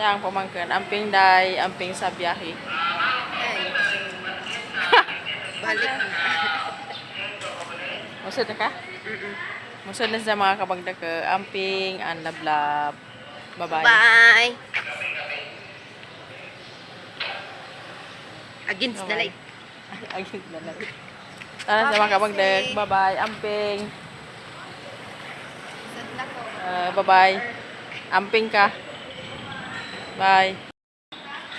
Yan ang pamangkin. Amping day, amping sa biyahe. Balik na. Musod na ka? Mm-mm. Musod na sa mga kabagda ka. Amping, and lablab. Bye-bye. Bye. Against the light. Agit na lang. Tara sa mga kabagdag. Bye-bye. Amping. Uh, bye-bye. Amping ka. Bye.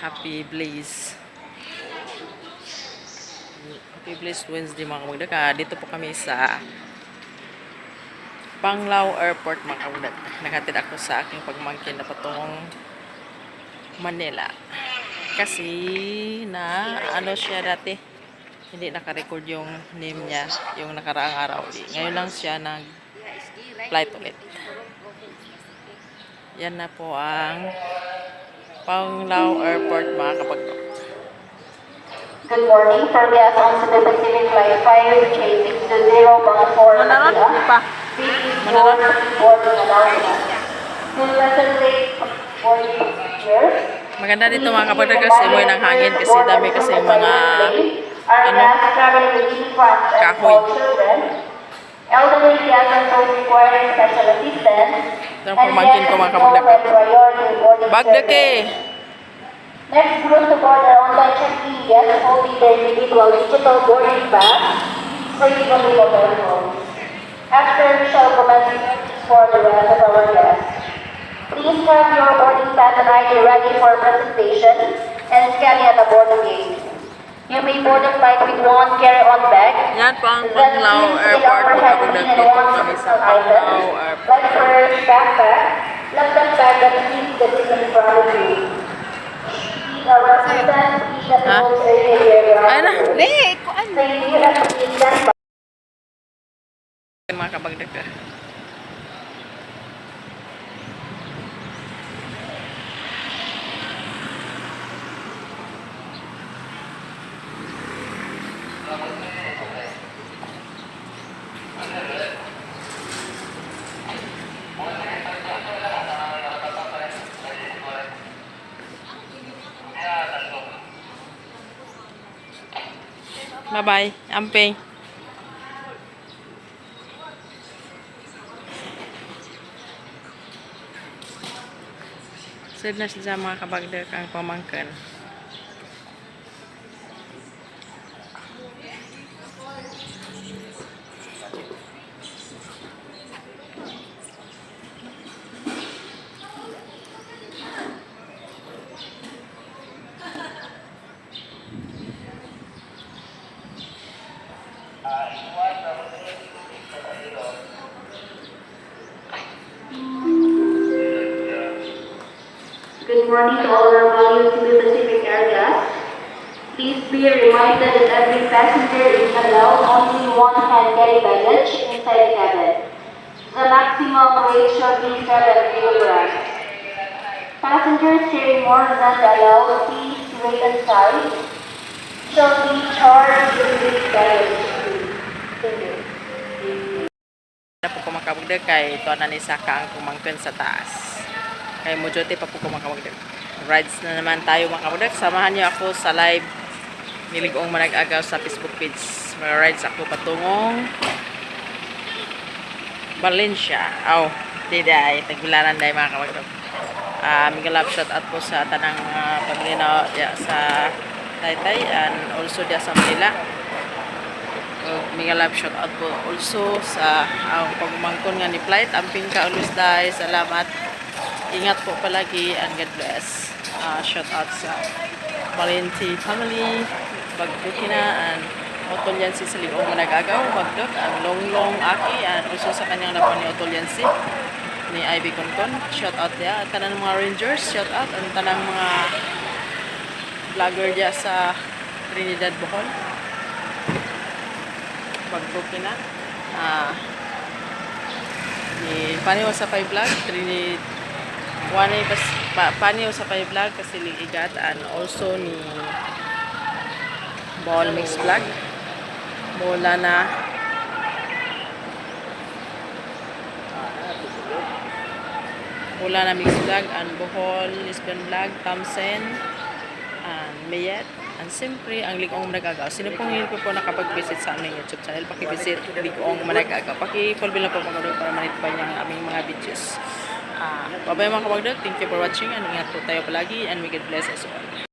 Happy Blaze. Happy Blaze Wednesday mga kabagdag. Ah, dito po kami sa Panglao Airport mga kabagdag. Naghatid ako sa aking pagmangkin na patungong Manila. Kasi na ano siya dati hindi naka-record yung name niya yung nakaraang araw. Ngayon lang siya nag flight ulit. Yan na po ang Panglao Airport mga kapagdok. Good morning for guests on Cebu Pacific Flight 5 chasing to 0 mga 4 Manarat, hindi pa. Please boarding announcement. To facilitate boarding chairs, Maganda dito mga kapagdok kasi moy ng hangin kasi dami kasi mga ano, traveling with infants and kahoy. elderly guests and ang pamangkin ko, mga guests kapagdaka. with priority boarding Bagdok service. eh. Next group to board are online check-in guests holding their individual digital boarding pass, saving on the mobile phones. After we shall commence for the rest of our guests. Please have your boarding pass and ID ready for presentation and scanning at the boarding gate. You may board the flight with one carry-on bag. Yan po ang Panglao Airport and Dito kami sa Panglao Airport. Backpack, laptop bag that fits the distance in front of you. The representative is at the Ha? most area Ay na. Di, kuan. Thank you and Bye-bye. Amping. Sad na siya mga kabagdak ang pamangkin. Good morning to all our valued Cebu Pacific areas. Please be reminded that every passenger is allowed only one hand carry baggage inside the cabin. The maximum weight shall be 7 kilograms. Passengers carrying more than allowed weight, and size shall be charged with baggage. Thank you. Na po kumakabagdag kay ito na ni Saka ang kumangkin sa taas. Kay Mojote pa po kumakabagdag. Rides na naman tayo mga kabagdag. Samahan niyo ako sa live niligong manag-agaw sa Facebook page. Mga rides ako patungong Valencia. Aw, oh, diday. Tagbilaran day mga kabagdag. Uh, mga love shout out po sa tanang uh, pamilya ya, sa Taytay and also dia sa Manila. Uh, mga love shout out po also sa ang pagmangkon nga ni flight amping ka always dai salamat ingat po palagi and God bless. Uh, shout out sa Valenti family Bagdukina and Otolyansi sa Liong Managagaw Bagduk ang Longlong Aki and also sa kanyang napon ni Otolyansi ni Ivy Concon. Shout out dia tanang mga rangers shout out. Ang tanang mga vlogger dia sa Trinidad Bohol pagbukina. Ah, ni Paniw sa Pay Vlog, Trini wala bas pa, paniyo sa pay vlog kasi ni Igat and also ni Ball Mix Vlog. Mula na Mula na Mix Vlog and Bohol, Lisbon Vlog, Tamsen, and Mayet. And siyempre, ang Ligong Managagaw. Sino pong hindi po po nakapag-visit sa aming YouTube channel, pakivisit Ligong Managagaw. Paki-follow lang po pag para manitbay niya ang aming mga videos. Ah. Bye-bye mga kapag-dod. Thank you for watching and ingat po tayo palagi and we get blessed as well.